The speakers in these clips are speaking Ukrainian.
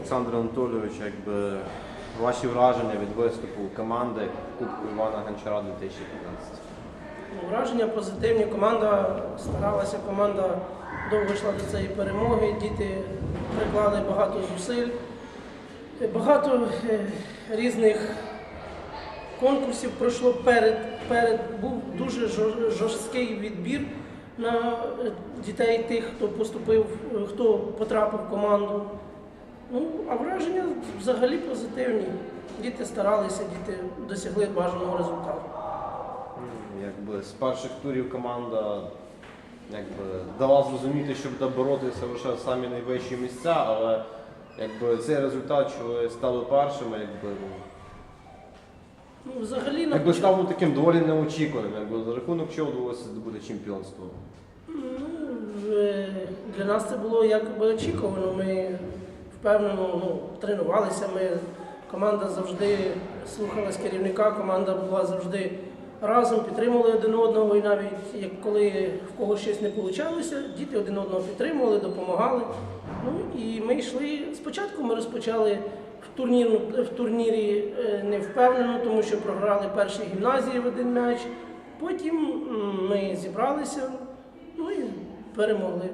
Олександр Анатолійович, якби ваші враження від виступу команди Кубку Івана Гончара 2015? Ну, Враження позитивні. Команда старалася, команда довго йшла до цієї перемоги. Діти приклали багато зусиль, багато е, різних конкурсів пройшло перед. перед був дуже жорсткий відбір на е, дітей тих, хто поступив, е, хто потрапив в команду. Ну, а враження взагалі позитивні. Діти старалися, діти досягли бажаного результату. Якби з перших турів команда якби, дала зрозуміти, що буде боротися лише самі найвищі місця, але якби, цей результат, що ви стали першими, якби, ну, Ну, взагалі на якби поч- став таким доволі неочікуваним, якби за рахунок чого вдалося здобути чемпіонство. Ну, е, для нас це було якби очікувано. Ми впевнено ну, тренувалися. Ми, команда завжди слухалась керівника, команда була завжди разом, підтримували один одного. І навіть як коли в когось щось не вийшло, діти один одного підтримували, допомагали. Ну і ми йшли. Спочатку ми розпочали в, турнірну, в турнірі е, не впевнено, тому що програли перші гімназії в один м'яч. Потім ми зібралися, ну і перемогли.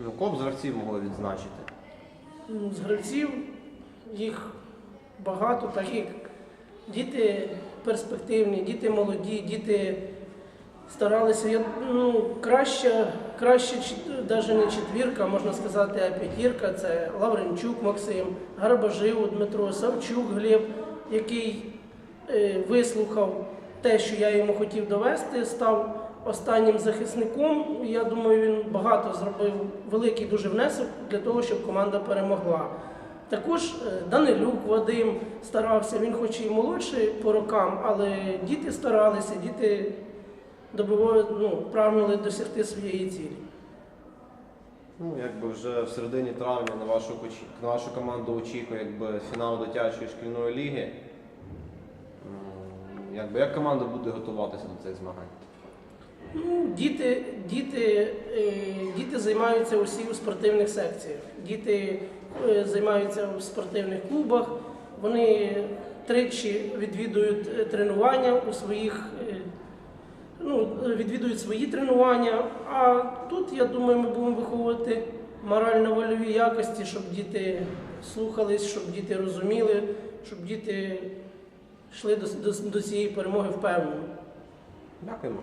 Б з гравців могли відзначити? З гравців їх багато, так як діти перспективні, діти молоді, діти старалися. Я, ну, краще, краще навіть не четвірка, можна сказати, а п'ятірка. Це Лавренчук Максим, Гарбажив Дмитро, Савчук Глеб, який е, вислухав те, що я йому хотів довести, став останнім захисником. Я думаю, він багато зробив великий дуже внесок для того, щоб команда перемогла. Також е, Данилюк Вадим старався, він хоч і молодший по рокам, але діти старалися, діти добивали, ну, прагнули досягти своєї цілі. Ну, якби вже в середині травня на вашу, на вашу команду очікує якби, фінал дитячої шкільної ліги. Якби, як команда буде готуватися до цих змагань? Ну, діти, діти, е, діти займаються усі у спортивних секціях. Діти е, займаються в спортивних клубах. Вони тричі відвідують е, тренування у своїх, ну, відвідують свої тренування. А тут, я думаю, ми будемо виховувати морально-вольові якості, щоб діти слухались, щоб діти розуміли, щоб діти йшли до, до, до цієї перемоги впевнено. Дякуємо.